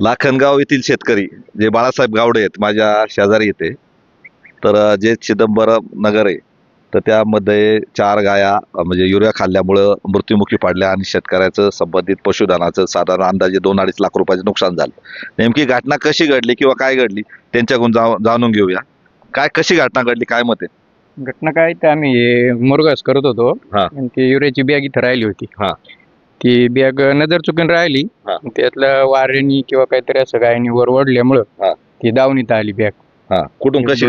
लाखनगाव येथील शेतकरी जे बाळासाहेब गावडे आहेत माझ्या शेजारी येते. तर जे चिदंबरम नगर आहे तर त्यामध्ये चार गाया म्हणजे युरिया खाल्ल्यामुळं मृत्युमुखी पडल्या आणि शेतकऱ्याचं संबंधित पशुधनाचं साधारण अंदाजे दोन अडीच लाख रुपयाचे नुकसान झालं. नेमकी घटना कशी घडली किंवा काय घडली त्यांच्याकडून जाऊ- जाणून घेऊया. काय कशी घटना घडली काय मत आहे? घटना काय तर आम्ही मुरगास करत होतो. हा. आणि ती युरियाची बॅग इथं राहिली होती. हा. ती बॅग नजर चुकून राहिली हा. त्यातलं वाऱ्यानी किंवा काहीतरी असं गायनी वर ओढल्यामुळं हा. ती दावणीत आली बॅग हा कुठून कशी.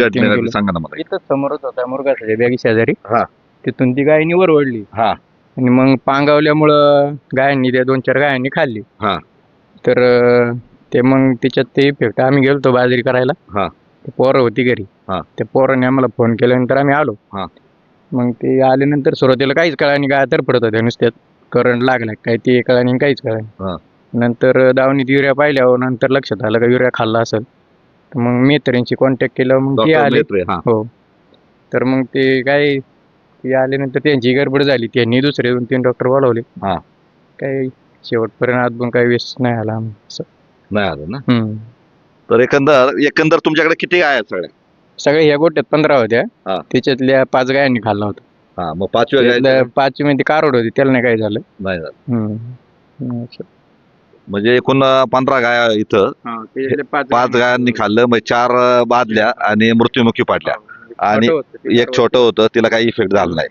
सांगा ना मला इथंच समोरच होता मुरगासाच्या बॅगी शेजारी हा. तिथून ती गायनी वर ओढली हा आणि मग पांगावल्यामुळं गायांनी त्या दोन चार गायांनी खाल्ली हा. तर अं, ते मग त्याच्यात ते इफेक्ट आम्ही गेलतो बाजरी करायला हा. ते पोरं होती घरी हा. त्या पोरांनी आम्हाला फोन केल्यानंतर आम्ही आलो हा. मग ते आल्यानंतर सुरुवातीला काहीच कळानी गाय तर पडत होत्या नुसत्यात करंट लागला काय ते कळानी काहीच हा. कळानी नंतर दावणीत युरिया पाहिल्यावर नंतर लक्षात आलं का युरिया खाल्ला असेल तर मग मित्रांशी कॉन्टॅक्ट केलं मग ते डॉक्टर आले मेत्रे हा हो तर मग ते काय ते आल्यानंतर त्यांची गडबड झाली त्यांनी दुसरे दोन तीन डॉक्टर बोलावले हा. काही शेवटपर्यंत आजून काही वेस्ट नाही आला आम्ही. असं. नाही आलं ना हम्म. तर एकंदर एकंदर तुमच्याकडे किती गाय आहेत सगळ्या सगळ्या ह्या गोट्यात पंधरा होत्या हा. त्याच्यातल्या पाच गायांनी खाल्ला होता हा मग पाचव्या पाचवी मध्ये कारोड होती त्याला नाही काय झालं. नाही झालं. हम्म. म्हणजे एकूण अं, पंधरा गाया इथं. हा, पाच पाच गायांनी खाल्लं मग चार अं, बादल्या आणि मृत्युमुखी पडल्या. आणि होतं एक छोटं होतं. तिला काही इफेक्ट झाला नाही.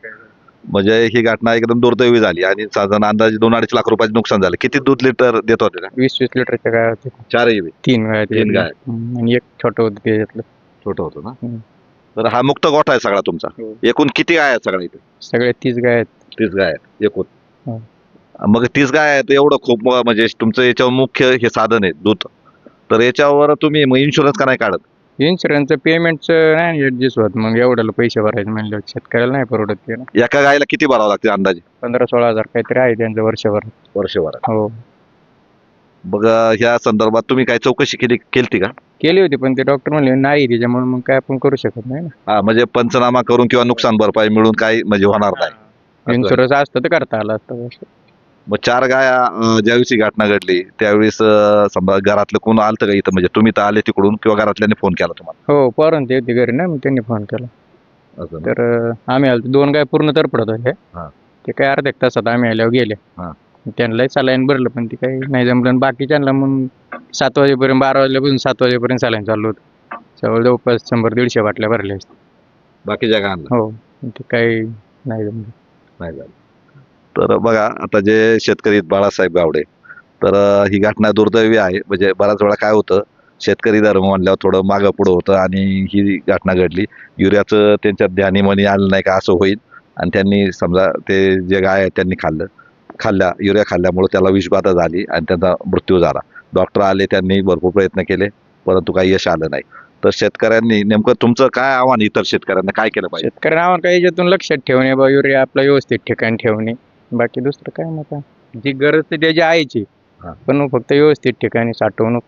म्हणजे ही घटना एकदम दुर्दैवी झाली आणि साधारण अंदाजे दोन अडीच लाख रुपयाचे नुकसान झालं. किती दूध लिटर देत होते त्या? वीस वीस लिटरच्या गाय होत्या. चारही बी. तीन गाय तीन गाय. हम्म, आणि एक छोटं होतं त्याच्यातलं. छोटं होतं ना? हम्म. तर हा मुक्त गोठा आहे सगळा तुमचा. हो. एकूण किती गाय आहेत सगळ्या इथे? सगळ्या तीस गाय आहेत. तीस गाय आहेत एकूण. हो. मग तीस गाय आहेत एवढं खूप म- म्हणजे तुमचं याच्यावर मुख्य हे साधन आहे दूध. तर याच्यावर तुम्ही मग इन्शुरन्स का नाही काढत? इन्शुरन्सचं पेमेंटचं नाही ऍडजस्ट होत मग एवढ्याला पैसे भरायचे म्हणलं शेतकऱ्याला नाही परवडत ते ना. एका गायला किती भरावं लागते अंदाजे? पंधरा सोळा हजार काहीतरी आहे त्यांचं वर्षभर. वर्षभरात. हो. मग ह्या संदर्भात तुम्ही काय चौकशी केली केलती का? केली होती पण ते डॉक्टर म्हणले नाही त्याच्यामुळे मग काय आपण करू शकत नाही ना. हा म्हणजे पंचनामा करून किंवा नुकसान भरपाई मिळून काही म्हणजे होणार नाही. इन्शुरन्स असतं तर करता आलं असतं असं. मग चार गाया अं, ज्यावेळेस ही घटना घडली त्यावेळेस अं, समजा घरातलं कोण आलतं का इथं? म्हणजे तुम्ही तर आले तिकडून किंवा घरातल्याने फोन केला तुम्हाला? हो पोरण ते होते घरी ना मग त्यांनी फोन केला. असं ना? तर अं, आम्ही आलो दोन गाय पूर्ण तर पडत होते हा. ते काय अर्ध्या एक तासात आम्ही आल्यावर गेले. हा. त्यांनाही सलाईन भरलं पण ते काही नाही जमलं. आणि बाकीच्यांना मग सात वाजेपर्यंत बारा वाजल्यापासून सात वाजेपर्यंत सलाईन चालू होतं. जवळ जवळपास शंभर दीडशे बाटल्या भरल्या असतील. बाकीच्या गायांना हो ते काही नाही जमलं. नाही झालं. तर बघा आता जे शेतकरी आहेत बाळासाहेब गावडे तर अं, ही घटना दुर्दैवी आहे. म्हणजे बऱ्याच वेळा काय होतं शेतकरी धर्म म्हणल्यावर थोडं मागं पुढं होतं आणि ही घटना घडली. युरियाचं त्यांच्या ध्यानी मनी आलं नाही का असं होईल. आणि त्यांनी समजा ते जे गाय आहेत त्यांनी खाल्लं. खाल्ल्या युरिया खाल्ल्यामुळे त्याला विषबाधा झाली आणि त्यांचा मृत्यू झाला. डॉक्टर आले त्यांनी भरपूर प्रयत्न केले परंतु काही यश आलं नाही. तर शेतकऱ्यांनी नेमकं तुमचं काय आव्हान इतर शेतकऱ्यांना? काय केलं पाहिजे? शेतकऱ्यांना आम्हाला काही याच्यातून लक्षात ठेवणे बा युरिया आपला व्यवस्थित ठिकाणी ठेवणे. बाकी दुसरं काय नका जी गरज ते त्याची आहेची. पण फक्त व्यवस्थित ठिकाणी साठवणूक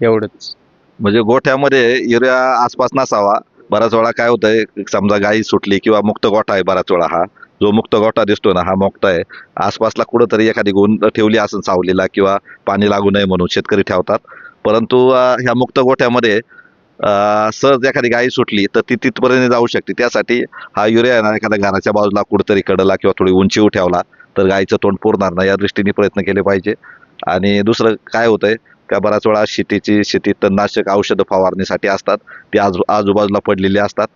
एवढंच. म्हणजे गोठ्यामध्ये युरिया आसपास नसावा. बऱ्याच वेळा काय होतंय समजा गाई सुटली किंवा मुक्त गोठा आहे बऱ्याच वेळा हा. जो मुक्त गोठा दिसतो ना हा मुक्त आहे. आसपासला कुठंतरी एखादी गुण ठेवली असेल सावलीला किंवा पाणी लागू नये म्हणून शेतकरी ठेवतात. परंतु ह्या मुक्त गोठ्यामध्ये सहज एखादी गाई सुटली तर ती तिथपर्यंत जाऊ शकते. त्यासाठी हा युरिया ना एखाद्या घराच्या बाजूला कुठंतरी कडला किंवा थोडी उंची ठेवला तर गाईचं तोंड पुरणार नाही. या दृष्टीने प्रयत्न केले पाहिजे. आणि दुसरं काय होतंय का बऱ्याच वेळा शेतीची शेतीत तणनाशक औषधं फवारणीसाठी असतात. ती आजू आजूबाजूला पडलेली असतात.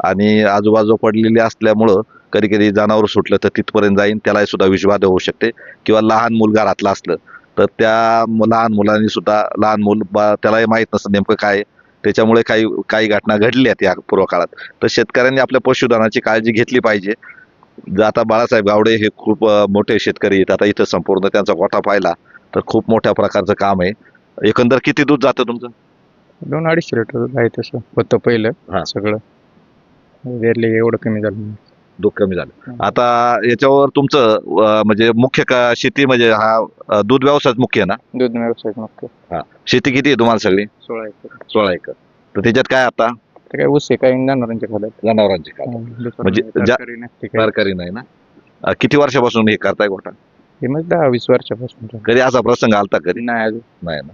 आणि आजूबाजू पडलेली असल्यामुळं कधी कधी जनावर सुटलं तर तिथपर्यंत जाईन त्यालाही सुद्धा विषबाधा होऊ शकते. किंवा लहान मूल घरातलं असलं तर त्या लहान मुलांनी सुद्धा लहान मूल बा त्यालाही माहीत नसतं नेमकं काय. त्याच्यामुळे काही काही घटना घडल्या आहेत या पूर्व काळात तर शेतकऱ्यांनी आपल्या पशुधनाची काळजी घेतली पाहिजे. आता बाळासाहेब गावडे हे खूप मोठे शेतकरी आहेत. आता इथं संपूर्ण त्यांचा गोठा पाहिला तर खूप मोठ्या प्रकारचं काम आहे. एकंदर किती दूध जातं तुमचं? दोन अडीचशे लिटर आहे तसं होतं हा. पहिलं सगळं एवढं कमी झालं. दूध कमी झालं. आता याच्यावर तुमचं अं, म्हणजे मुख्य का शेती म्हणजे हा अं, दूध व्यवसाय मुख्य आहे ना? दूध व्यवसाय मग शेती किती आहे तुम्हाला सगळी? सोळा एकर. सोळा एकर. तर त्याच्यात काय आता? तर काय ऊस आहे काही जनावरांच्या खाल्यात जनावरांची काय दुसरं म्हणजे ज्या-. सरकारी नाही ना? अं, किती वर्षापासून हे करताय गोठा हे मग दहा वीस वर्षापासून कधी असा प्रसंग आलता कधी? नाही अजून. नाही ना.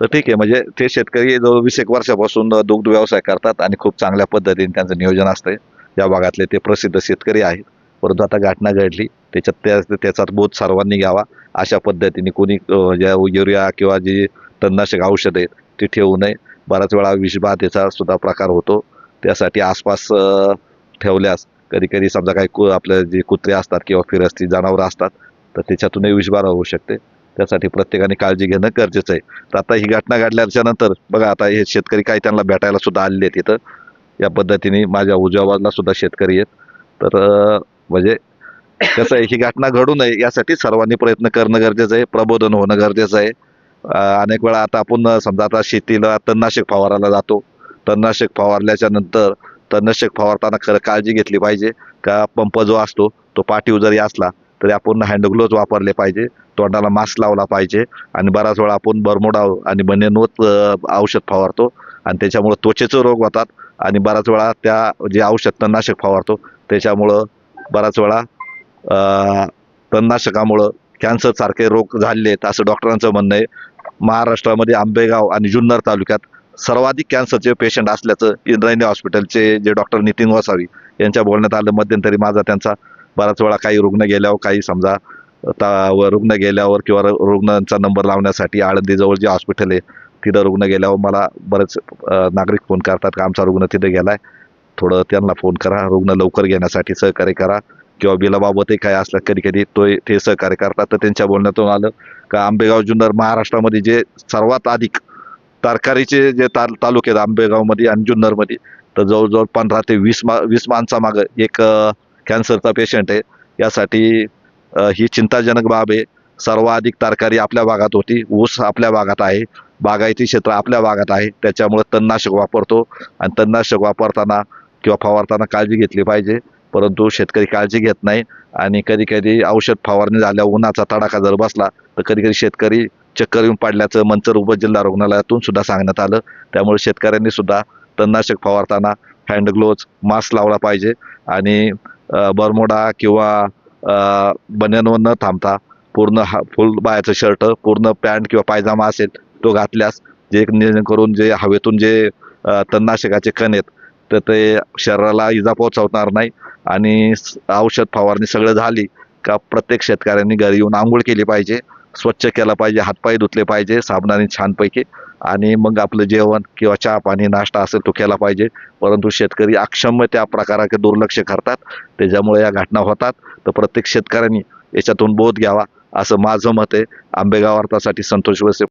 तर ठीक आहे म्हणजे ते शेतकरी जवळ वीस एक वर्षापासून दुग्ध व्यवसाय करतात आणि खूप चांगल्या पद्धतीने त्यांचं नियोजन असतंय. या भागातले ते प्रसिद्ध शेतकरी आहेत. परंतु आता घटना घडली. त्याच्यात त्या त्याचा बोध सर्वांनी घ्यावा अशा पद्धतीने कोणी ज्या युरिया किंवा जी तणनाशक औषध आहेत ती ठेवू नये. बऱ्याच वेळा विषबाधेचा सुद्धा प्रकार होतो. त्यासाठी आसपास ठेवल्यास कधी कधी समजा काही कु आपल्या जे कुत्रे असतात किंवा फिरस्ती जनावरं असतात तर त्याच्यातूनही विषबाधा होऊ शकते. त्यासाठी प्रत्येकाने काळजी घेणं गरजेचं आहे. तर आता ही घटना घडल्याच्या नंतर बघा आता हे शेतकरी काही त्यांना भेटायला सुद्धा आलेले आहेत इथं. या पद्धतीने माझ्या उजव्या बाजूला सुद्धा शेतकरी आहेत. तर म्हणजे कसं आहे ही घटना घडू नये यासाठी सर्वांनी प्रयत्न करणं गरजेचं आहे प्रबोधन होणं गरजेचं आहे. अनेक वेळा आता आपण समजा आता शेतीला तणनाशक फवारायला जातो. तणनाशक फवारल्याच्या नंतर तणनाशक फवारताना खरं काळजी घेतली पाहिजे. का पंप जो असतो तो पाठीव जरी असला तरी आपण हँडग्लोव्ज वापरले पाहिजे. तोंडाला मास्क लावला पाहिजे. आणि बराच वेळा आपण बरमोडा आणि बनेनवत औषध फवारतो. आणि त्याच्यामुळं त्वचेचे रोग होतात. आणि बराच वेळा त्या जे औषध तणनाशक फवारतो त्याच्यामुळं बराच वेळा तणनाशकामुळं कॅन्सरसारखे रोग झालेले आहेत असं डॉक्टरांचं म्हणणं आहे. महाराष्ट्रामध्ये आंबेगाव आणि जुन्नर तालुक्यात सर्वाधिक कॅन्सरचे पेशंट असल्याचं इंद्रायणी हॉस्पिटलचे जे डॉक्टर नितीन वसावी यांच्या बोलण्यात आलं. मध्यंतरी माझा त्यांचा बराच वेळा काही रुग्ण गेल्यावर काही समजा ता- व रुग्ण गेल्यावर किंवा रुग्णांचा नंबर लावण्यासाठी आळंदीजवळ जे हॉस्पिटल आहे तिथं रुग्ण गेल्यावर मला बरेच नागरिक फोन करतात का आमचा रुग्ण तिथे गेलाय. थोडं त्यांना फोन करा रुग्ण लवकर घेण्यासाठी सहकार्य करा. किंवा बिलाबाबतही काय असलं कधी कधी तो ते सहकार्य करतात. तर त्यांच्या बोलण्यातून आलं का आंबेगाव जुन्नर महाराष्ट्रामध्ये जे सर्वात अधिक तरकारीचे जे ताल तालुके आहेत आंबेगावमध्ये आणि जुन्नरमध्ये तर जवळजवळ पंधरा ते वीस मा वीस माणसामागं एक कॅन्सरचा पेशंट आहे. यासाठी ही चिंताजनक बाब आहे. सर्वाधिक तरकारी आपल्या भागात होती. ऊस आपल्या भागात आहे. बागायती क्षेत्र आपल्या भागात आहे. त्याच्यामुळे तणनाशक वापरतो. आणि तणनाशक वापरताना किंवा फवारताना काळजी घेतली पाहिजे. परंतु शेतकरी काळजी घेत नाही. आणि कधी कधी औषध फवारणी झाल्या उन्हाचा तडाखा जर बसला तर कधी कधी शेतकरी चक्कर येऊन पडल्याचं मंचर उपजिल्हा रुग्णालयातून सुद्धा सांगण्यात आलं. त्यामुळे शेतकऱ्यांनी सुद्धा तणनाशक फवारताना हँड ग्लोव्ज मास्क लावला पाहिजे. आणि बरमोडा किंवा बन्यांवर न थांबता पूर्ण हा फुल बायाचं शर्ट पूर्ण पॅन्ट किंवा पायजामा असेल तो घातल्यास जे करून जे हवेतून जे तणनाशकाचे कण आहेत तर ते शरीराला इजा पोहोचवणार नाही. आणि औषध फवारणी सगळं झाली का प्रत्येक शेतकऱ्यांनी घरी येऊन आंघोळ केली पाहिजे स्वच्छ केला पाहिजे हातपाय धुतले पाहिजे साबणाने छानपैकी. आणि मग आपलं जेवण किंवा चहा पाणी नाश्ता असेल तो केला पाहिजे. परंतु शेतकरी अक्षम्य त्या प्रकाराकडे दुर्लक्ष करतात. त्याच्यामुळे या घटना होतात. तर प्रत्येक शेतकऱ्यांनी याच्यातून बोध घ्यावा. असं माझं मत आहे. आंबेगाव अर्थासाठी संतोष वसे